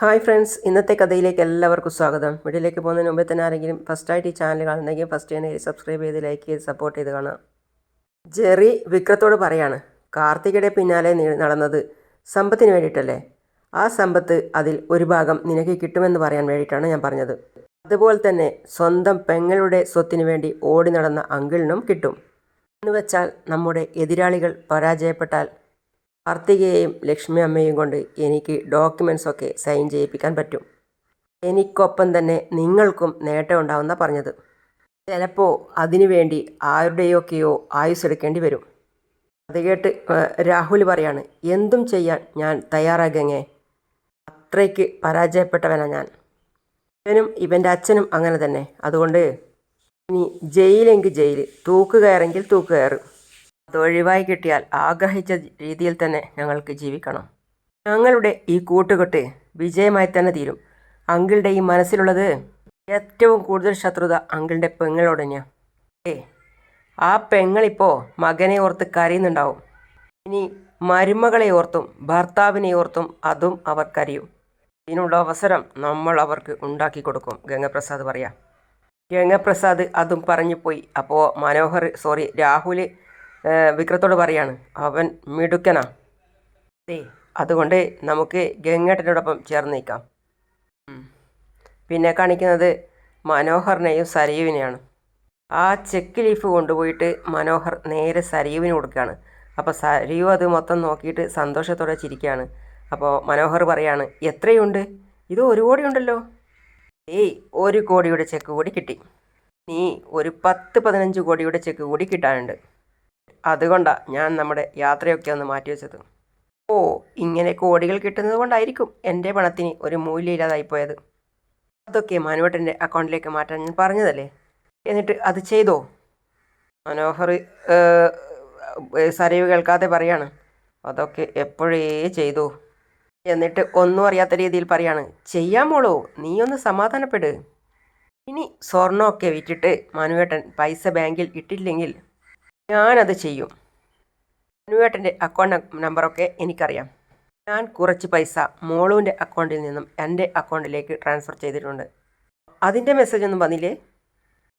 Hi friends ഇന്നത്തെ കഥയിലേക്ക് എല്ലാവർക്കും സ്വാഗതം. വീഡിയോയിലേക്ക് പോകുന്നതിന് മുമ്പേ തന്നെ ആരെങ്കിലും ഫസ്റ്റായിട്ട് ഈ ചാനൽ കാണുന്നെങ്കിൽ ഫസ്റ്റ് തന്നെ സബ്സ്ക്രൈബ് ചെയ്ത് ലൈക്ക് ചെയ്ത് സപ്പോർട്ട് ചെയ്ത് കാണാം ജെറി വിക്രത്തോട് പറയാണ് കാർത്തികയുടെ പിന്നാലെ നടന്നത് സമ്പത്തിന് വേണ്ടിയിട്ടല്ലേ? ആ സമ്പത്ത് അതിൽ ഒരു ഭാഗം നിനക്ക് കിട്ടുമെന്ന് പറയാൻ വേണ്ടിയിട്ടാണ് ഞാൻ പറഞ്ഞത്. അതുപോലെ തന്നെ സ്വന്തം പെങ്ങളുടെ സ്വത്തിന് വേണ്ടി ഓടി നടന്ന അങ്കിളിനും കിട്ടും. എന്ന് വെച്ചാൽ നമ്മുടെ എതിരാളികൾ പരാജയപ്പെട്ടാൽ കാർത്തികയെയും ലക്ഷ്മി അമ്മയും കൊണ്ട് എനിക്ക് ഡോക്യുമെൻസ് ഒക്കെ സൈൻ ചെയ്യിപ്പിക്കാൻ പറ്റും. എനിക്കൊപ്പം തന്നെ നിങ്ങൾക്കും നേട്ടമുണ്ടാവുന്ന പറഞ്ഞത്. ചിലപ്പോൾ അതിനുവേണ്ടി ആരുടെയൊക്കെയോ ആയുസ് എടുക്കേണ്ടി വരും. അത് കേട്ട് രാഹുൽ പറയാണ് എന്തും ചെയ്യാൻ ഞാൻ തയ്യാറാകങ്ങേ? അത്രയ്ക്ക് പരാജയപ്പെട്ടവനാണ് ഞാൻ. ഇവനും ഇവന്റെ അച്ഛനും അങ്ങനെ തന്നെ. അതുകൊണ്ട് ഇനി ജയിലെങ്കിൽ ജയിൽ തൂക്ക് കയറെങ്കിൽ തൂക്ക് കയറും അത് ഒഴിവായി കിട്ടിയാൽ ആഗ്രഹിച്ച രീതിയിൽ തന്നെ ഞങ്ങൾക്ക് ജീവിക്കണം. ഞങ്ങളുടെ ഈ കൂട്ടുകെട്ട് വിജയമായി തന്നെ തീരും. അങ്കിളുടെ ഈ മനസ്സിലുള്ളത് ഏറ്റവും കൂടുതൽ ശത്രുത അങ്കിളുടെ പെങ്ങളോട് തന്നെയാണ് ഏ ആ പെങ്ങളിപ്പോൾ മകനെ ഓർത്ത് കരയുന്നുണ്ടാവും. ഇനി മരുമകളെ ഓർത്തും ഭർത്താവിനെ ഓർത്തും അതും അവർ കരയും. ഇതിനുള്ള അവസരം നമ്മൾ അവർക്ക് ഉണ്ടാക്കി കൊടുക്കും ഗംഗപ്രസാദ് പറയാം. ഗംഗപ്രസാദ് അതും പറഞ്ഞു പോയി അപ്പോൾ മനോഹർ സോറി രാഹുൽ വിക്രത്തോട് പറയാണ് അവൻ മിടുക്കനാ. അതുകൊണ്ട് നമുക്ക് ഗംഗേട്ടനോടൊപ്പം ചേർന്ന് നിൽക്കാം. പിന്നെ കാണിക്കുന്നത് മനോഹറിനെയും സരയുവിനെയാണ് ആ ചെക്ക് ലീഫ് കൊണ്ടുപോയിട്ട് മനോഹർ നേരെ സരയുവിന് കൊടുക്കുകയാണ്. അപ്പോൾ സരയു അത് മൊത്തം നോക്കിയിട്ട് സന്തോഷത്തോടെ ചിരിക്കുകയാണ്. അപ്പോൾ മനോഹർ പറയാണ് എത്രയുണ്ട്? ഇത് ഒരു കോടി ഉണ്ടല്ലോ. ഏയ് ഒരു കോടിയുടെ ചെക്ക് കൂടി കിട്ടി. നീ ഒരു പത്ത് പതിനഞ്ച് കോടിയുടെ ചെക്ക് കൂടി കിട്ടാനുണ്ട്. അതുകൊണ്ടാണ് ഞാൻ നമ്മുടെ യാത്രയൊക്കെ ഒന്ന് മാറ്റി മാറ്റിവെച്ചത് ഓ ഇങ്ങനെ കോടികൾ കിട്ടുന്നത് കൊണ്ടായിരിക്കും എന്റെ പണത്തിന് ഒരു മൂല്യമില്ലാതായിപ്പോയത് അതൊക്കെ മനുവേട്ടന്റെ അക്കൗണ്ടിലേക്ക് മാറ്റാൻ ഞാൻ പറഞ്ഞതല്ലേ? എന്നിട്ട് അത് ചെയ്തോ? മനോഹർ സരവ് കേൾക്കാതെ പറയാണ് അതൊക്കെ എപ്പോഴേ ചെയ്തു? എന്നിട്ട് ഒന്നും അറിയാത്ത രീതിയിൽ പറയാണ് ചെയ്യാമോളോ നീ ഒന്ന് സമാധാനപ്പെട്. ഇനി സ്വർണമൊക്കെ വിറ്റിട്ട് മനുവേട്ടൻ പൈസ ബാങ്കിൽ ഇട്ടില്ലെങ്കിൽ ഞാനത് ചെയ്യും. അനുവേട്ടന്റെ അക്കൗണ്ട് നമ്പറൊക്കെ എനിക്കറിയാം. ഞാൻ കുറച്ച് പൈസ മോളുവിന്റെ അക്കൗണ്ടിൽ നിന്നും എന്റെ അക്കൗണ്ടിലേക്ക് ട്രാൻസ്ഫർ ചെയ്തിട്ടുണ്ട്. അതിന്റെ മെസ്സേജ് ഒന്നും വന്നില്ലേ?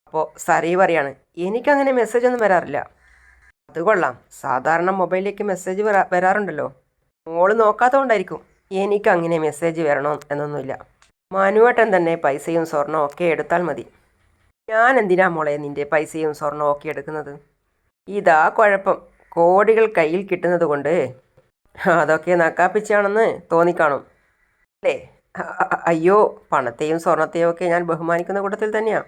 അപ്പോൾ സറി പറയാണ് എനിക്കങ്ങനെ മെസ്സേജ് ഒന്നും വരാറില്ല. അത് കൊള്ളാം. സാധാരണ മൊബൈലിലേക്ക് മെസ്സേജ് വരാ വരാറുണ്ടല്ലോ. മോൾ നോക്കാത്തതുകൊണ്ടായിരിക്കും എനിക്കങ്ങനെ മെസ്സേജ് വരണോ എന്നൊന്നുമില്ല. മനുവേട്ടൻ തന്നെ പൈസയും സ്വർണവും ഒക്കെ എടുത്താൽ മതി. ഞാൻ എന്തിനാ മോളെ നിന്റെ പൈസയും സ്വർണവും ഒക്കെ എടുക്കുന്നത്? ഇതാ കുഴപ്പം. കോടികൾ കയ്യിൽ കിട്ടുന്നത് കൊണ്ട് അതൊക്കെ നക്കാപ്പിച്ചാണെന്ന് തോന്നിക്കാണും. അല്ലേ? അയ്യോ പണത്തെയും സ്വർണത്തെയും ഒക്കെ ഞാൻ ബഹുമാനിക്കുന്ന കൂട്ടത്തിൽ തന്നെയാണ്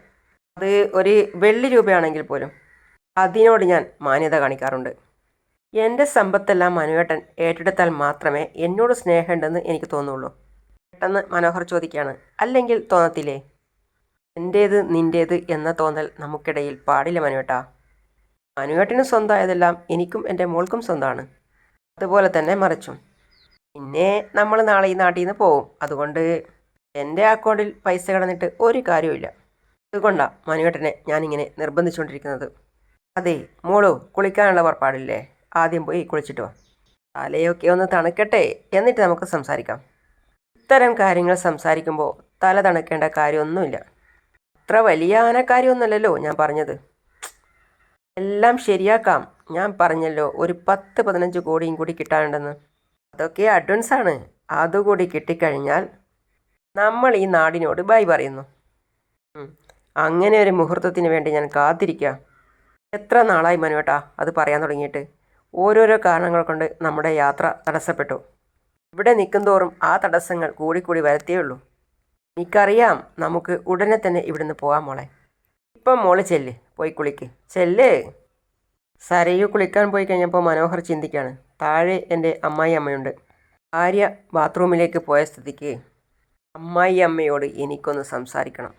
അത് ഒരു വെള്ളി രൂപയാണെങ്കിൽ പോലും അതിനോട് ഞാൻ മാന്യത കാണിക്കാറുണ്ട്. എന്റെ സമ്പത്തെല്ലാം മനുവേട്ടൻ ഏറ്റെടുത്താൽ മാത്രമേ എന്നോട് സ്നേഹമുണ്ടെന്ന് എനിക്ക് തോന്നുള്ളൂ. പെട്ടെന്ന് മനോഹർ ചോദിക്കുകയാണ് അല്ലെങ്കിൽ തോന്നത്തില്ലേ? എന്റേത് നിന്റേത് എന്ന തോന്നൽ നമുക്കിടയിൽ പാടില്ല മനുവേട്ടാ. മനുവേട്ടന് സ്വന്തമായതെല്ലാം എനിക്കും എന്റെ മോൾക്കും സ്വന്തമാണ് അതുപോലെ തന്നെ മറിച്ചും. പിന്നെ നമ്മൾ നാളെ ഈ നാട്ടിൽ നിന്ന് പോവും. അതുകൊണ്ട് എന്റെ അക്കൗണ്ടിൽ പൈസ കിടന്നിട്ട് ഒരു കാര്യവുമില്ല. അതുകൊണ്ടാണ് മനുവേട്ടനെ ഞാനിങ്ങനെ നിർബന്ധിച്ചുകൊണ്ടിരിക്കുന്നത്. അതെ മോളോ കുളിക്കാനുള്ള പുറപ്പാടില്ലേ ആദ്യം പോയി കുളിച്ചിട്ട് വാ. തലയൊക്കെ ഒന്ന് തണുക്കട്ടെ എന്നിട്ട് നമുക്ക് സംസാരിക്കാം. ഇത്തരം കാര്യങ്ങൾ സംസാരിക്കുമ്പോൾ തല തണുക്കേണ്ട കാര്യമൊന്നുമില്ല. അത്ര വലിയ ആനക്കാര്യമൊന്നുമല്ലല്ലോ ഞാൻ പറഞ്ഞത്. എല്ലാം ശരിയാക്കാം. ഞാൻ പറഞ്ഞല്ലോ ഒരു പത്ത് പതിനഞ്ച് കോടിയും കൂടി കിട്ടാനുണ്ടെന്ന്. അതൊക്കെ അഡ്വാൻസ് ആണ്. അതുകൂടി കിട്ടിക്കഴിഞ്ഞാൽ നമ്മൾ ഈ നാടിനോട് ബൈ പറയുന്നു. അങ്ങനെ ഒരു മുഹൂർത്തത്തിന് വേണ്ടി ഞാൻ കാത്തിരിക്കുക എത്ര നാളായി മനുവേട്ടാ അത് പറയാൻ തുടങ്ങിയിട്ട്? ഓരോരോ കാരണങ്ങൾ കൊണ്ട് നമ്മുടെ യാത്ര തടസ്സപ്പെട്ടു. ഇവിടെ നിൽക്കുന്തോറും ആ തടസ്സങ്ങൾ കൂടിക്കൂടി വരത്തേ ഉള്ളൂ. എനിക്കറിയാം നമുക്ക് ഉടനെ തന്നെ ഇവിടുന്ന് പോകാം മോളെ. ഇപ്പം മോൾ ചെല്ല്. പോയി കുളിക്ക്. ചെല്ലേ? സരയു കുളിക്കാൻ പോയി കഴിഞ്ഞപ്പോൾ മനോഹർ ചിന്തിക്കുകയാണ് താഴെ എന്റെ അമ്മായി അമ്മയുണ്ട്. ഭാര്യ ബാത്റൂമിലേക്ക് പോയ സ്ഥിതിക്ക് അമ്മായി അമ്മയോട് എനിക്കൊന്ന് സംസാരിക്കണം.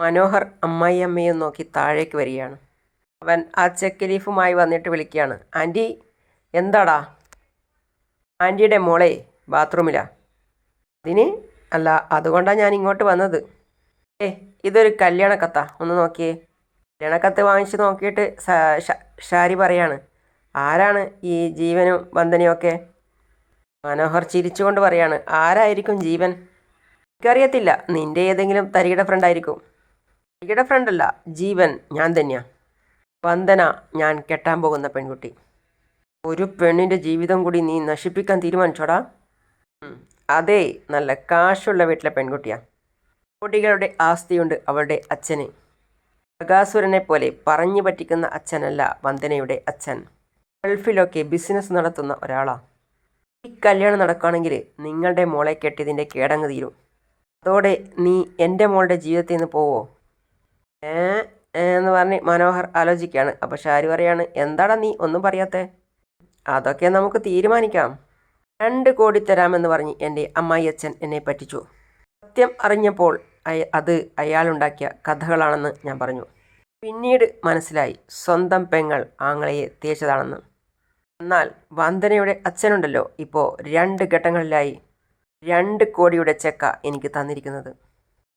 മനോഹർ അമ്മായി അമ്മയെ നോക്കി താഴേക്ക് വരികയാണ്. അവൻ ആ ചെക്ക് ലീഫുമായി വന്നിട്ട് വിളിക്കുകയാണ്. ആന്റി എന്താടാ? ആന്റിയുടെ മോളെ ബാത്റൂമിലാ? അതിന്? അല്ല അതുകൊണ്ടാണ് ഞാൻ ഇങ്ങോട്ട് വന്നത്. ഏ ഇതൊരു കല്യാണ കത്താ ഒന്ന് നോക്കിയേ. കല്യാണക്കത്ത് വാങ്ങിച്ച് നോക്കിയിട്ട് ഷാരി പറയാണ്. ആരാണ് ഈ ജീവനും വന്ദനയുമൊക്കെ മനോഹർ ചിരിച്ചുകൊണ്ട് പറയാണ്. ആരായിരിക്കും ജീവൻ? എനിക്കറിയത്തില്ല. നിന്റെ ഏതെങ്കിലും തരികിട ഫ്രണ്ട് ആയിരിക്കും. തരികിട ഫ്രണ്ടല്ല ജീവൻ ഞാൻ തന്നെയാ. വന്ദന ഞാൻ കെട്ടാൻ പോകുന്ന പെൺകുട്ടി. ഒരു പെണ്ണിന്റെ ജീവിതം കൂടി നീ നശിപ്പിക്കാൻ തീരുമാനിച്ചോടാ. അതെ നല്ല കാശുള്ള വീട്ടിലെ പെൺകുട്ടിയാ. കുട്ടികളുടെ ആസ്തിയുണ്ട് അവളുടെ അച്ഛന്. ബകാസുരനെ പോലെ പറഞ്ഞു പറ്റിക്കുന്ന അച്ഛനല്ല വന്ദനയുടെ അച്ഛൻ. ഗൾഫിലൊക്കെ ബിസിനസ് നടത്തുന്ന ഒരാളാണ് ഈ കല്യാണം നടക്കുകയാണെങ്കിൽ നിങ്ങളുടെ മോളെ കെട്ടിയതിന്റെ കേടങ്ങ് തീരും. അതോടെ നീ എന്റെ മോളുടെ ജീവിതത്തിൽ നിന്ന് പോവോ? ഏ എന്ന് പറഞ്ഞ് മനോഹർ ആലോചിക്കുകയാണ്. അപ്പോൾ ഷാരി പറയാണ് എന്താടാ നീ ഒന്നും പറയാത്തേ? അതൊക്കെ നമുക്ക് തീരുമാനിക്കാം. രണ്ട് കോടി തരാമെന്ന് പറഞ്ഞ് എന്റെ അമ്മായി അച്ഛൻ എന്നെ പറ്റിച്ചു. സത്യം അറിഞ്ഞപ്പോൾ അത് അയാളുണ്ടാക്കിയ കഥകളാണെന്ന് ഞാൻ പറഞ്ഞു. പിന്നീട് മനസ്സിലായി സ്വന്തം പെങ്ങൾ ആങ്ങളയെ തേച്ചതാണെന്ന്. എന്നാൽ വന്ദനയുടെ അച്ഛനുണ്ടല്ലോ ഇപ്പോൾ രണ്ട് ഘട്ടങ്ങളിലായി രണ്ട് കോടിയുടെ ചെക്ക എനിക്ക് തന്നിരിക്കുന്നത്.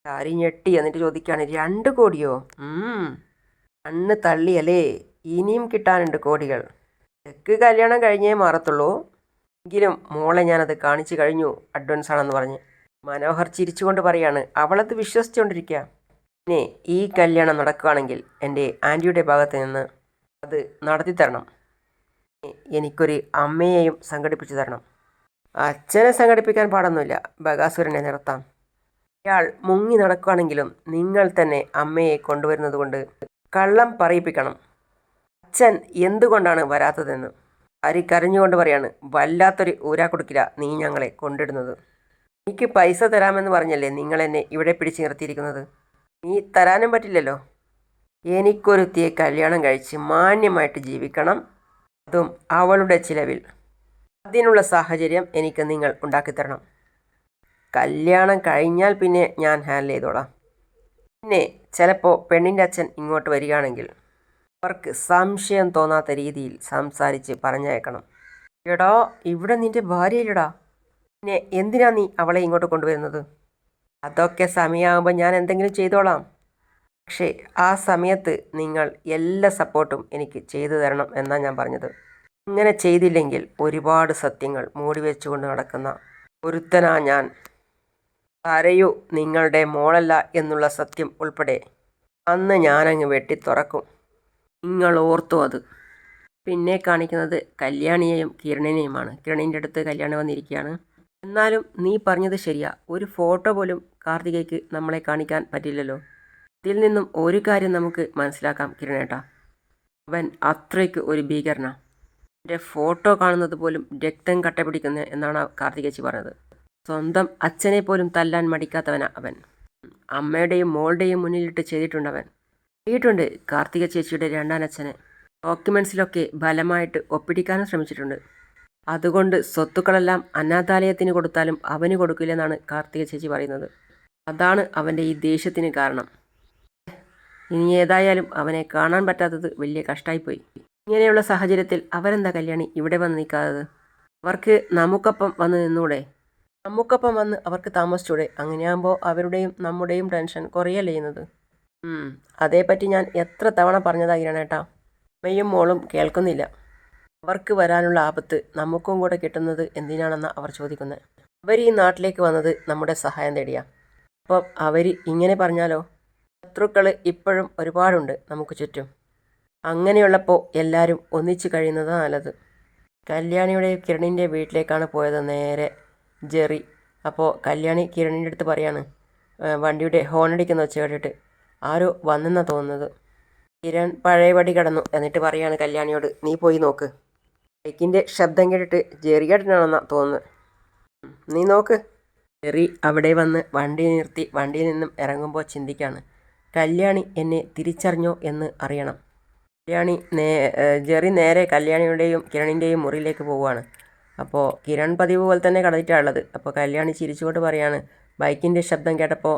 കാര്യം ഞെട്ടി എന്നിട്ട് ചോദിക്കുകയാണ് രണ്ട് കോടിയോ? അണ്ണ് തള്ളിയല്ലേ ഇനിയും കിട്ടാനുണ്ട് കോടികൾ. ചെക്ക് കല്യാണം കഴിഞ്ഞേ മാറത്തുള്ളൂ. എങ്കിലും മോളെ ഞാനത് കാണിച്ചു കഴിഞ്ഞു അഡ്വാൻസ് ആണെന്ന് പറഞ്ഞ്. മനോഹർ ചിരിച്ചുകൊണ്ട് പറയാണ് അവളത് വിശ്വസിച്ചുകൊണ്ടിരിക്കുക പിന്നെ ഈ കല്യാണം നടക്കുകയാണെങ്കിൽ എന്റെ ആന്റിയുടെ ഭാഗത്ത് നിന്ന് അത് നടത്തി തരണം. എനിക്കൊരു അമ്മയെയും സംഘടിപ്പിച്ചു തരണം. അച്ഛനെ സംഘടിപ്പിക്കാൻ പാടൊന്നുമില്ല. ബകാസുരനെ നിർത്താം. ഇയാൾ മുങ്ങി നടക്കുകയാണെങ്കിലും നിങ്ങൾ തന്നെ അമ്മയെ കൊണ്ടുവരുന്നത് കൊണ്ട് കള്ളം പറയിപ്പിക്കണം. അച്ഛൻ എന്തുകൊണ്ടാണ് വരാത്തതെന്ന്? അരി കരഞ്ഞുകൊണ്ട് പറയാണ് വല്ലാത്തൊരു ഊരാക്കുടുക്കില നീ ഞങ്ങളെ കൊണ്ടിടുന്നത്. എനിക്ക് പൈസ തരാമെന്ന് പറഞ്ഞല്ലേ നിങ്ങൾ എന്നെ ഇവിടെ പിടിച്ച് നിർത്തിയിരിക്കുന്നത്? നീ തരാനും പറ്റില്ലല്ലോ. എനിക്കൊരുത്തിയെ കല്യാണം കഴിച്ച് മാന്യമായിട്ട് ജീവിക്കണം. അതും അവളുടെ ചിലവിൽ. അതിനുള്ള സാഹചര്യം എനിക്ക് നിങ്ങൾ ഉണ്ടാക്കിത്തരണം. കല്യാണം കഴിഞ്ഞാൽ പിന്നെ ഞാൻ ഹാൻഡിൽ ചെയ്തോളാം. പിന്നെ ചിലപ്പോൾ പെണ്ണിന്റെ അച്ഛൻ ഇങ്ങോട്ട് വരികയാണെങ്കിൽ അവർക്ക് സംശയം തോന്നാത്ത രീതിയിൽ സംസാരിച്ച് പറഞ്ഞയക്കണം. എടാ ഇവിടെ നിന്റെ ഭാര്യയില്ലടാ. പിന്നെ എന്തിനാ നീ അവളെ ഇങ്ങോട്ട് കൊണ്ടുവരുന്നത്? അതൊക്കെ സമയമാകുമ്പോൾ ഞാൻ എന്തെങ്കിലും ചെയ്തോളാം. പക്ഷേ ആ സമയത്ത് നിങ്ങൾ എല്ലാ സപ്പോർട്ടും എനിക്ക് ചെയ്തു തരണം എന്നാണ് ഞാൻ പറഞ്ഞത്. ഇങ്ങനെ ചെയ്തില്ലെങ്കിൽ ഒരുപാട് സത്യങ്ങൾ മൂടി വെച്ചുകൊണ്ട് നടക്കുന്ന ഒരുത്തനാ ഞാൻ. കരയൂ നിങ്ങളുടെ മോളല്ല എന്നുള്ള സത്യം ഉൾപ്പെടെ അന്ന് ഞാനങ്ങ് വെട്ടി തുറക്കും. നിങ്ങൾ ഓർത്തു അത്. പിന്നെ കാണിക്കുന്നത് കല്യാണിയെയും കിരണിനെയുമാണ്. കിരണിന്റെ അടുത്ത് കല്യാണി വന്നിരിക്കുകയാണ്. എന്നാലും നീ പറഞ്ഞത് ശരിയാ. ഒരു ഫോട്ടോ പോലും കാർത്തികയ്ക്ക് നമ്മളെ കാണിക്കാൻ പറ്റില്ലല്ലോ. ഇതിൽ നിന്നും ഒരു കാര്യം നമുക്ക് മനസ്സിലാക്കാം കിരണേട്ടാ. അവൻ അത്രയ്ക്ക് ഒരു ഭീകരനാ. എന്റെ ഫോട്ടോ കാണുന്നത് പോലും രക്തം കട്ടപിടിക്കുന്ന എന്നാണ് കാർത്തികേച്ചി പറഞ്ഞത്. സ്വന്തം അച്ഛനെ പോലും തല്ലാൻ മടിക്കാത്തവനാ അവൻ. അമ്മയുടെയും മോളുടെയും മുന്നിലിട്ട് ചെയ്തിട്ടുണ്ട് അവൻ. ചെയ്തിട്ടുണ്ട് കാർത്തിക ചേച്ചിയുടെ രണ്ടാനച്ഛനെ. ഡോക്യുമെൻസിലൊക്കെ ബലമായിട്ട് ഒപ്പിടിക്കാനും ശ്രമിച്ചിട്ടുണ്ട്. അതുകൊണ്ട് സ്വത്തുക്കളെല്ലാം അനാഥാലയത്തിന് കൊടുത്താലും അവന് കൊടുക്കില്ലെന്നാണ് കാർത്തിക ചേച്ചി പറയുന്നത്. അതാണ് അവന്റെ ഈ ദേഷ്യത്തിന് കാരണം. ഇനി ഏതായാലും അവനെ കാണാൻ പറ്റാത്തത് വലിയ കഷ്ടമായിപ്പോയി ഇങ്ങനെയുള്ള സാഹചര്യത്തിൽ അവരെന്താ കല്യാണി ഇവിടെ വന്ന് നിൽക്കാത്തത്? അവർക്ക് നമുക്കൊപ്പം വന്ന് നിന്നൂടെ? നമുക്കൊപ്പം വന്ന് അവർക്ക് താമസിച്ചൂടെ? അങ്ങനെയാകുമ്പോൾ അവരുടെയും നമ്മുടെയും ടെൻഷൻ കുറയല്ലേ ചെയ്യുന്നത്? അതേപ്പറ്റി ഞാൻ എത്ര തവണ പറഞ്ഞതാ അമ്മയും മോളും കേൾക്കുന്നില്ല. അവർക്ക് വരാനുള്ള ആപത്ത് നമുക്കും കൂടെ കിട്ടുന്നത് എന്തിനാണെന്ന് അവർ ചോദിക്കുന്നത്. അവർ ഈ നാട്ടിലേക്ക് വന്നത് നമ്മുടെ സഹായം തേടിയാ. അപ്പം അവർ ഇങ്ങനെ പറഞ്ഞാലോ? ശത്രുക്കൾ ഇപ്പോഴും ഒരുപാടുണ്ട് നമുക്ക് ചുറ്റും. അങ്ങനെയുള്ളപ്പോൾ എല്ലാവരും ഒന്നിച്ചു കഴിയുന്നത് നല്ലത്. കല്യാണിയുടെ കിരണിന്റെ വീട്ടിലേക്കാണ് പോയത് നേരെ ജെറി. അപ്പോൾ കല്യാണി കിരണിന്റെ അടുത്ത് പറയാണ് വണ്ടിയുടെ ഹോൺ അടിക്കുന്ന വെച്ച് കേട്ടിട്ട് ആരോ വന്നെന്നാണ് തോന്നുന്നത്. കിരൺ പഴയപടി കിടന്നു എന്നിട്ട് പറയാണ് കല്യാണിയോട് നീ പോയി നോക്ക്. ബൈക്കിന്റെ ശബ്ദം കേട്ടിട്ട് ജെറിയേട്ടനാണെന്നാണ് തോന്നുന്നത്. "ഉം, നീ നോക്ക്. ജെറി അവിടെ വന്ന് വണ്ടി നിർത്തി വണ്ടിയിൽ നിന്നും ഇറങ്ങുമ്പോൾ ചിന്തിക്കാണ് കല്യാണി എന്നെ തിരിച്ചറിഞ്ഞോ എന്ന് അറിയണം. കല്യാണി നേ ജെറി നേരെ കല്യാണിയുടെയും കിരണിന്റെയും മുറിയിലേക്ക് പോവുകയാണ്. അപ്പോൾ കിരൺ പതിവ് പോലെ തന്നെ കടന്നിട്ടാണുള്ളത് അപ്പോൾ കല്യാണി ചിരിച്ചുകൊണ്ട് പറയാണ് ബൈക്കിന്റെ ശബ്ദം കേട്ടപ്പോൾ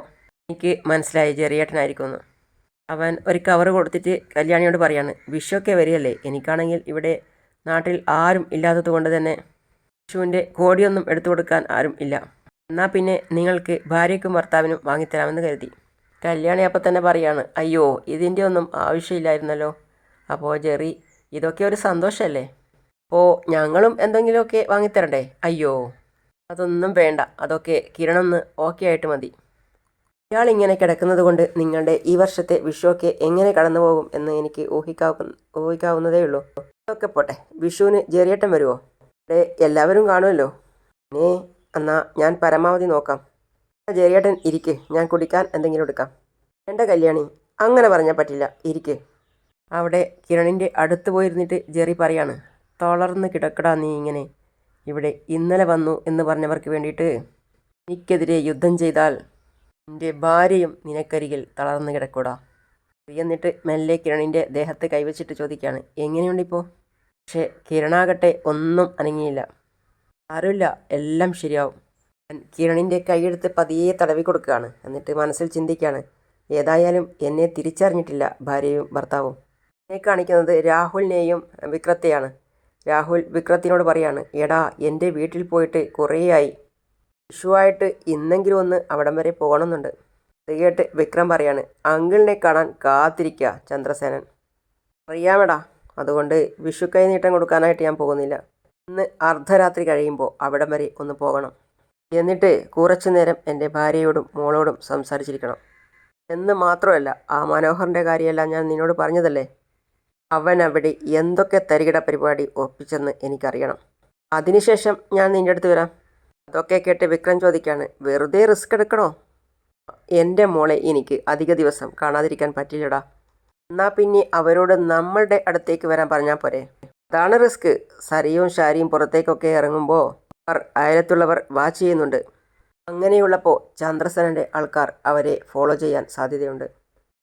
എനിക്ക് മനസ്സിലായി ജെറിയേട്ടനായിരിക്കുമെന്ന്. അവൻ ഒരു കവർ കൊടുത്തിട്ട് കല്യാണിയോട് പറയാണ് വിഷുവൊക്കെ വരികയല്ലേ? എനിക്കാണെങ്കിൽ ഇവിടെ നാട്ടിൽ ആരും ഇല്ലാത്തത് കൊണ്ട് തന്നെ വിഷുവിന്റെ കോടിയൊന്നും എടുത്തു കൊടുക്കാൻ ആരും ഇല്ല. എന്നാൽ പിന്നെ നിങ്ങൾക്ക് ഭാര്യയ്ക്കും ഭർത്താവിനും വാങ്ങിത്തരാമെന്ന് കരുതി. കല്യാണി അപ്പം തന്നെ പറയാണ് അയ്യോ ഇതിന്റെ ഒന്നും ആവശ്യമില്ലായിരുന്നല്ലോ. അപ്പോൾ ജെറി ഇതൊക്കെ ഒരു സന്തോഷമല്ലേ? അപ്പോൾ ഞങ്ങളും എന്തെങ്കിലുമൊക്കെ വാങ്ങിത്തരണ്ടേ? അയ്യോ അതൊന്നും വേണ്ട. അതൊക്കെ കിരണൊന്ന് ഓക്കെ ആയിട്ട് മതി. ഇയാൾ ഇങ്ങനെ കിടക്കുന്നത് കൊണ്ട് നിങ്ങളുടെ ഈ വർഷത്തെ വിഷുവൊക്കെ എങ്ങനെ കടന്നു പോകും എന്ന് എനിക്ക് ഊഹിക്കാവുന്ന ഊഹിക്കാവുന്നതേ ഉള്ളൂ. അതൊക്കെ പോട്ടെ. വിഷുവിന് ജേറിയേട്ടൻ വരുമോ ഇവിടെ എല്ലാവരും കാണുമല്ലോ ഇനി എന്നാ ഞാൻ പരമാവധി നോക്കാം. ജേറിയേട്ടൻ ഇരിക്ക്. ഞാൻ കുടിക്കാൻ എന്തെങ്കിലും എടുക്കാം. വേണ്ട കല്യാണി. അങ്ങനെ പറഞ്ഞാൽ പറ്റില്ല. ഇരിക്ക്. അവിടെ കിരണിന്റെ അടുത്ത് പോയിരുന്നിട്ട് ജെറി പറയാണ് തളർന്ന് കിടക്കടാ നീ ഇങ്ങനെ. ഇവിടെ ഇന്നലെ വന്നു എന്ന് പറഞ്ഞവർക്ക് വേണ്ടിയിട്ട് എനിക്കെതിരെ യുദ്ധം ചെയ്താൽ എന്റെ ഭാര്യയും നിനക്കരികിൽ തളർന്നു കിടക്കൂടാ. എന്നിട്ട് മെല്ലെ കിരണിന്റെ ദേഹത്ത് കൈവച്ചിട്ട് ചോദിക്കുകയാണ് എങ്ങനെയുണ്ടിപ്പോൾ പക്ഷേ കിരണാകട്ടെ ഒന്നും അനങ്ങിയില്ല. ആരുമില്ല എല്ലാം ശരിയാവും. കിരണിന്റെ കൈയെടുത്ത് പതിയെ തടവി കൊടുക്കുകയാണ് എന്നിട്ട് മനസ്സിൽ ചിന്തിക്കുകയാണ് ഏതായാലും എന്നെ തിരിച്ചറിഞ്ഞിട്ടില്ല ഭാര്യയും ഭർത്താവും. എന്നെ കാണിക്കുന്നത് രാഹുലിനെയും വിക്രത്തെയാണ്. രാഹുൽ വിക്രത്തിനോട് പറയാണ് എടാ എന്റെ വീട്ടിൽ പോയിട്ട് കുറേയായി. വിഷുവായിട്ട് ഇന്നെങ്കിലും ഒന്ന് അവിടം വരെ പോകണമെന്നുണ്ട്. ഇത് വിക്രം പറയാണ് അങ്കിളിനെ കാണാൻ കാത്തിരിക്കുക ചന്ദ്രസേനൻ. അറിയാമെടാ അതുകൊണ്ട് വിഷു കൈ നീട്ടം കൊടുക്കാനായിട്ട് ഞാൻ പോകുന്നില്ല. ഇന്ന് അർദ്ധരാത്രി കഴിയുമ്പോൾ അവിടം വരെ ഒന്ന് പോകണം. എന്നിട്ട് കുറച്ചു നേരം എന്റെ ഭാര്യയോടും മോളോടും സംസാരിച്ചിരിക്കണം. എന്ന് മാത്രമല്ല ആ മനോഹറിന്റെ കാര്യമെല്ലാം ഞാൻ നിന്നോട് പറഞ്ഞതല്ലേ? അവൻ അവിടെ എന്തൊക്കെ തരികിട പരിപാടി ഒപ്പിച്ചെന്ന് എനിക്കറിയണം. അതിനുശേഷം ഞാൻ നിന്റെ അടുത്ത് വരാം. അതൊക്കെ കേട്ട് വിക്രം ചോദിക്കാണ് വെറുതെ റിസ്ക് എടുക്കണോ? എന്റെ മോളെ എനിക്ക് അധിക ദിവസം കാണാതിരിക്കാൻ പറ്റില്ലടാ. എന്നാൽ പിന്നെ അവരോട് നമ്മളുടെ അടുത്തേക്ക് വരാൻ പറഞ്ഞാൽ പോരെ. അതാണ് റിസ്ക്. സരിയും ഷാരിയും പുറത്തേക്കൊക്കെ ഇറങ്ങുമ്പോൾ അവർ അയലത്തുള്ളവർ വാച്ച് ചെയ്യുന്നുണ്ട്. അങ്ങനെയുള്ളപ്പോൾ ചന്ദ്രസനന്റെ ആൾക്കാർ അവരെ ഫോളോ ചെയ്യാൻ സാധ്യതയുണ്ട്.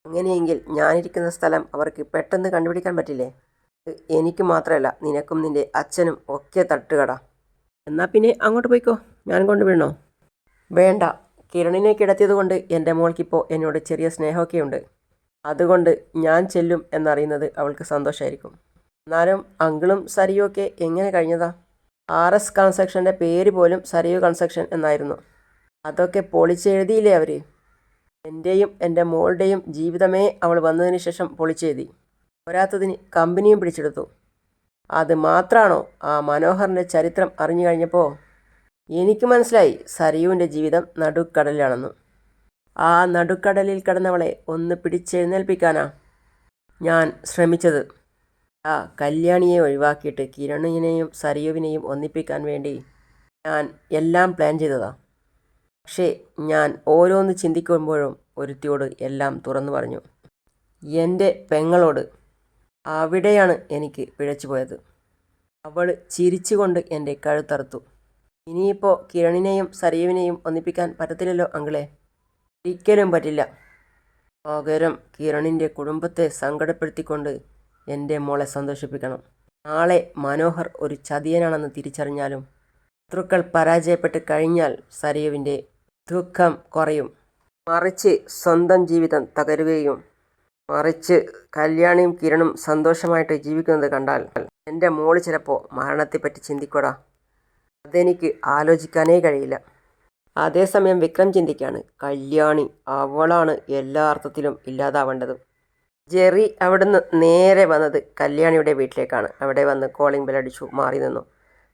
അങ്ങനെയെങ്കിൽ ഞാനിരിക്കുന്ന സ്ഥലം അവർക്ക് പെട്ടെന്ന് കണ്ടുപിടിക്കാൻ പറ്റില്ലേ? എനിക്ക് മാത്രമല്ല നിനക്കും നിന്റെ അച്ഛനും ഒക്കെ തട്ടുകട. എന്നാൽ പിന്നെ അങ്ങോട്ട് പോയിക്കോ. ഞാൻ കൊണ്ടുവിടണോ വേണ്ട. കിരണിനെ കിടത്തിയതുകൊണ്ട് എന്റെ മോൾക്കിപ്പോൾ എന്നോട് ചെറിയ സ്നേഹമൊക്കെ ഉണ്ട് അതുകൊണ്ട് ഞാൻ ചെല്ലും എന്നറിയുന്നത് അവൾക്ക് സന്തോഷമായിരിക്കും എന്നാലും അങ്കിളും സരിയുമൊക്കെ എങ്ങനെ കഴിഞ്ഞതാ? ആർ എസ് കൺസ്ട്രക്ഷന്റെ പേര് പോലും സരിയു കൺസ്ട്രക്ഷൻ എന്നായിരുന്നു. അതൊക്കെ പൊളിച്ചെഴുതിയില്ലേ അവർ എന്റെയും എന്റെ മോളുടെയും ജീവിതമേ അവൾ വന്നതിന് ശേഷം പൊളിച്ചെഴുതി. പോരാത്തതിന് കമ്പനിയും പിടിച്ചെടുത്തു. അത് മാത്രമാണോ ആ മനോഹറിന്റെ ചരിത്രം അറിഞ്ഞു കഴിഞ്ഞപ്പോൾ എനിക്ക് മനസ്സിലായി സരിയുവിന്റെ ജീവിതം നടുക്കടലിലാണെന്ന്. ആ നടുക്കടലിൽ കിടന്നവളെ ഒന്ന് പിടിച്ചെഴുന്നേൽപ്പിക്കാനാ ഞാൻ ശ്രമിച്ചത്. ആ കല്യാണിയെ ഒഴിവാക്കിയിട്ട് കിരണിനെയും സരിയുവിനെയും ഒന്നിപ്പിക്കാൻ വേണ്ടി ഞാൻ എല്ലാം പ്ലാൻ ചെയ്തതാ. പക്ഷേ ഞാൻ ഓരോന്ന് ചിന്തിക്കുമ്പോഴും ഒരുത്തിയോട് എല്ലാം തുറന്നു പറഞ്ഞു. എന്റെ പെങ്ങളോട് അവിടെയാണ് എനിക്ക് പിഴച്ചു പോയത് അവൾ ചിരിച്ചുകൊണ്ട് എന്റെ കഴുത്തറുത്തു. ഇനിയിപ്പോൾ കിരണിനെയും സരീവിനെയും ഒന്നിപ്പിക്കാൻ പറ്റത്തില്ലല്ലോ അങ്കിളെ. ഒരിക്കലും പറ്റില്ല. പകരം കിരണിന്റെ കുടുംബത്തെ സങ്കടപ്പെടുത്തിക്കൊണ്ട് എന്റെ മോളെ സന്തോഷിപ്പിക്കണം. നാളെ മനോഹർ ഒരു ചതിയനാണെന്ന് തിരിച്ചറിഞ്ഞാലും ശത്രുക്കൾ പരാജയപ്പെട്ട് കഴിഞ്ഞാൽ സരീവിന്റെ ദുഃഖം കുറയും. മറിച്ച് സ്വന്തം ജീവിതം തകരുകയും മറിച്ച് കല്യാണിയും കിരണും സന്തോഷമായിട്ട് ജീവിക്കുന്നത് കണ്ടാൽ എന്റെ മോൾ ചിലപ്പോൾ മരണത്തെപ്പറ്റി ചിന്തിക്കൂടാ അതെനിക്ക് ആലോചിക്കാനേ കഴിയില്ല. അതേസമയം വിക്രം ചിന്തിക്കാണ് കല്യാണി അവളാണ് എല്ലാ അർത്ഥത്തിലും ഇല്ലാതാവേണ്ടത്. ജെറി അവിടുന്ന് നേരെ വന്നത് കല്യാണിയുടെ വീട്ടിലേക്കാണ്. അവിടെ വന്ന് കോളിംഗ് ബെൽ അടിച്ചു മാറി നിന്നു.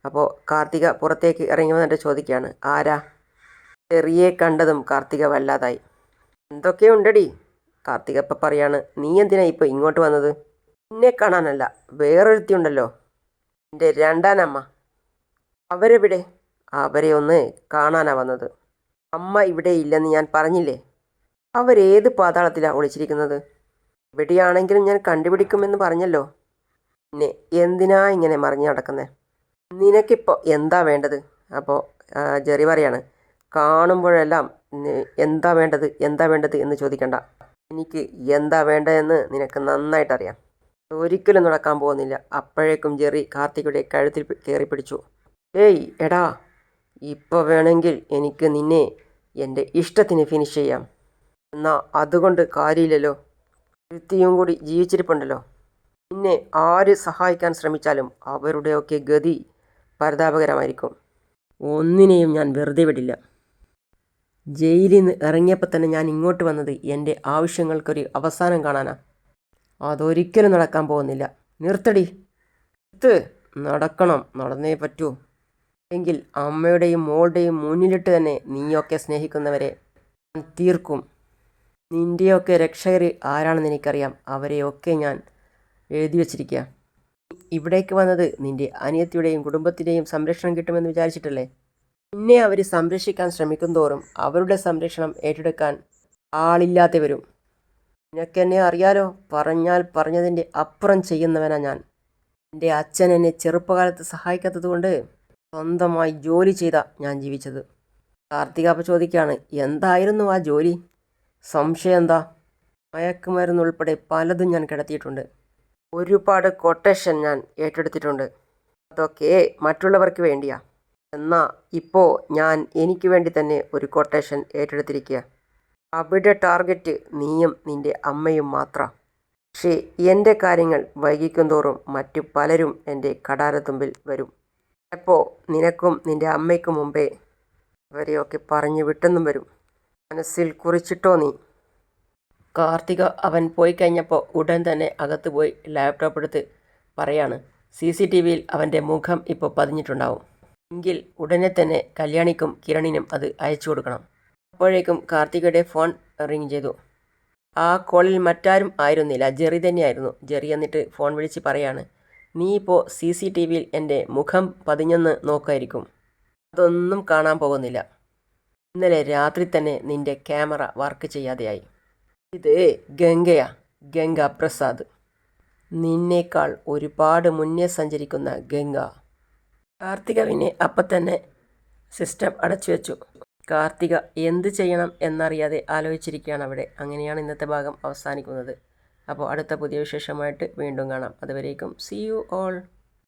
അപ്പോൾ കാർത്തിക പുറത്തേക്ക് ഇറങ്ങി വന്നിട്ട് ചോദിക്കുകയാണ് ആരാ? ജെറിയെ കണ്ടതും കാർത്തിക വല്ലാതായി. എന്തൊക്കെയുണ്ടടി? കാർത്തിക ഇപ്പം പറയാണ് നീ എന്തിനാ ഇപ്പോൾ ഇങ്ങോട്ട് വന്നത്? നിന്നെ കാണാനല്ല വേറൊരുത്തി ഉണ്ടല്ലോ എന്റെ രണ്ടാനമ്മ? അവരെവിടെ? അവരെ ഒന്ന് കാണാനാ വന്നത്. അമ്മ ഇവിടെ ഇല്ലെന്ന് ഞാൻ പറഞ്ഞില്ലേ? അവരേത് പാതാളത്തിലാണ് ഒളിച്ചിരിക്കുന്നത്? എവിടെയാണെങ്കിലും ഞാൻ കണ്ടുപിടിക്കുമെന്ന് പറഞ്ഞല്ലോ. പിന്നെ എന്തിനാ ഇങ്ങനെ മറിഞ്ഞു നടക്കുന്നത് നിനക്കിപ്പോൾ എന്താ വേണ്ടത്? അപ്പോൾ ജെറി പറയാണ് കാണുമ്പോഴെല്ലാം എന്താ വേണ്ടത്? എന്താ വേണ്ടത് എന്ന് ചോദിക്കണ്ട. എനിക്ക് എന്താ വേണ്ടതെന്ന് നിനക്ക് നന്നായിട്ടറിയാം. ഒരിക്കലും നടക്കാൻ പോകുന്നില്ല. അപ്പോഴേക്കും ജെറി കാർത്തികയുടെ കഴുത്തിൽ കയറി പിടിച്ചു. ഏയ് എടാ. ഇപ്പോൾ വേണമെങ്കിൽ എനിക്ക് നിന്നെ എന്റെ ഇഷ്ടത്തിന് ഫിനിഷ് ചെയ്യാം. എന്നാൽ അതുകൊണ്ട് കാര്യമില്ലല്ലോ. വൃത്തിയും കൂടി ജീവിച്ചിരിപ്പുണ്ടല്ലോ. നിന്നെ ആര് സഹായിക്കാൻ ശ്രമിച്ചാലും അവരുടെയൊക്കെ ഗതി പരിതാപകരമായിരിക്കും. ഒന്നിനെയും ഞാൻ വെറുതെ വിടില്ല. ജയിലിൽ നിന്ന് ഇറങ്ങിയപ്പോൾ തന്നെ ഞാൻ ഇങ്ങോട്ട് വന്നത് എന്റെ ആവശ്യങ്ങൾക്കൊരു അവസാനം കാണാനാ. അതൊരിക്കലും നടക്കാൻ പോകുന്നില്ല. നിർത്തടി. നിർത്ത്. നടക്കണം. നടന്നേ പറ്റൂ. എങ്കിൽ അമ്മയുടെയും മോളുടെയും മുന്നിലിട്ട് തന്നെ നീയൊക്കെ സ്നേഹിക്കുന്നവരെ തീർക്കും. നിന്റെയൊക്കെ രക്ഷകരി ആരാണെന്ന് എനിക്കറിയാം. അവരെയൊക്കെ ഞാൻ എഴുതി വച്ചിരിക്കുക ഇവിടേക്ക് വന്നത് നിന്റെ അനിയത്തിയുടെയും കുടുംബത്തിന്റെയും സംരക്ഷണം കിട്ടുമെന്ന് വിചാരിച്ചിട്ടല്ലേ? നിന്നെ അവർ സംരക്ഷിക്കാൻ ശ്രമിക്കും തോറും അവരുടെ സംരക്ഷണം ഏറ്റെടുക്കാൻ ആളില്ലാതെ വരും നിനക്കെന്നെ അറിയാലോ പറഞ്ഞാൽ പറഞ്ഞതിന്റെ അപ്പുറം ചെയ്യുന്നവനാ ഞാൻ. എന്റെ അച്ഛൻ എന്നെ ചെറുപ്പകാലത്ത് സഹായിക്കാത്തതുകൊണ്ട് സ്വന്തമായി ജോലി ചെയ്താ ഞാൻ ജീവിച്ചത്. കാർത്തികാപ്പ ചോദിക്കുകയാണ് എന്തായിരുന്നു ആ ജോലി? സംശയം എന്താ? മയക്കുമരുന്നുൾപ്പെടെ പലതും ഞാൻ കിടത്തിയിട്ടുണ്ട്. ഒരുപാട് കൊട്ടേഷൻ ഞാൻ ഏറ്റെടുത്തിട്ടുണ്ട്. അതൊക്കെ മറ്റുള്ളവർക്ക് വേണ്ടിയാ. എന്നാ ഇപ്പോൾ ഞാൻ എനിക്ക് വേണ്ടി തന്നെ ഒരു കൊട്ടേഷൻ ഏറ്റെടുത്തിരിക്കുക അവിടെ ടാർഗറ്റ് നീയും നിന്റെ അമ്മയും മാത്രം. പക്ഷേ എന്റെ കാര്യങ്ങൾ വൈകിക്കും തോറും മറ്റു പലരും എന്റെ കടാരത്തുമ്പിൽ വരും. അപ്പോൾ നിനക്കും നിന്റെ അമ്മയ്ക്കും മുമ്പേ അവരെയൊക്കെ പറഞ്ഞു വിട്ടെന്നും വരും. മനസ്സിൽ കുറിച്ചിട്ടോ നീ? കാർത്തിക അവൻ പോയി കഴിഞ്ഞപ്പോൾ ഉടൻ തന്നെ അകത്ത് പോയി ലാപ്ടോപ്പ് എടുത്ത് പറയാണ്. സി സി ടി വിയിൽ അവന്റെ മുഖം ഇപ്പോൾ പതിഞ്ഞിട്ടുണ്ടാവും. എങ്കിൽ ഉടനെ തന്നെ കല്യാണിക്കും കിരണിനും അത് അയച്ചു കൊടുക്കണം. അപ്പോഴേക്കും കാർത്തികയുടെ ഫോൺ റിങ് ചെയ്തു. ആ കോളിൽ മറ്റാരും ആയിരുന്നില്ല. ജെറി തന്നെയായിരുന്നു. ജെറി എന്നിട്ട് ഫോൺ വിളിച്ച് പറയാണ്. നീ ഇപ്പോൾ സി സി ടി വിയിൽ എന്റെ മുഖം പതിഞ്ഞെന്ന് നോക്കായിരിക്കും. അതൊന്നും കാണാൻ പോകുന്നില്ല. ഇന്നലെ രാത്രി തന്നെ നിന്റെ ക്യാമറ വർക്ക് ചെയ്യാതെയായി. ഇത് ഗംഗയാ ഗംഗ പ്രസാദ് നിന്നേക്കാൾ ഒരുപാട് മുന്നേ സഞ്ചരിക്കുന്ന ഗംഗ. കാർത്തികവിനെ അപ്പം തന്നെ സിസ്റ്റം അടച്ചു വെച്ചു. കാർത്തിക എന്ത് ചെയ്യണം എന്നറിയാതെ ആലോചിച്ചിരിക്കുകയാണ് അവിടെ. അങ്ങനെയാണ് ഇന്നത്തെ ഭാഗം അവസാനിക്കുന്നത്. അപ്പോൾ അടുത്ത പുതിയ വിശേഷമായിട്ട് വീണ്ടും കാണാം. അതുവരേക്കും സി യു ഓൾ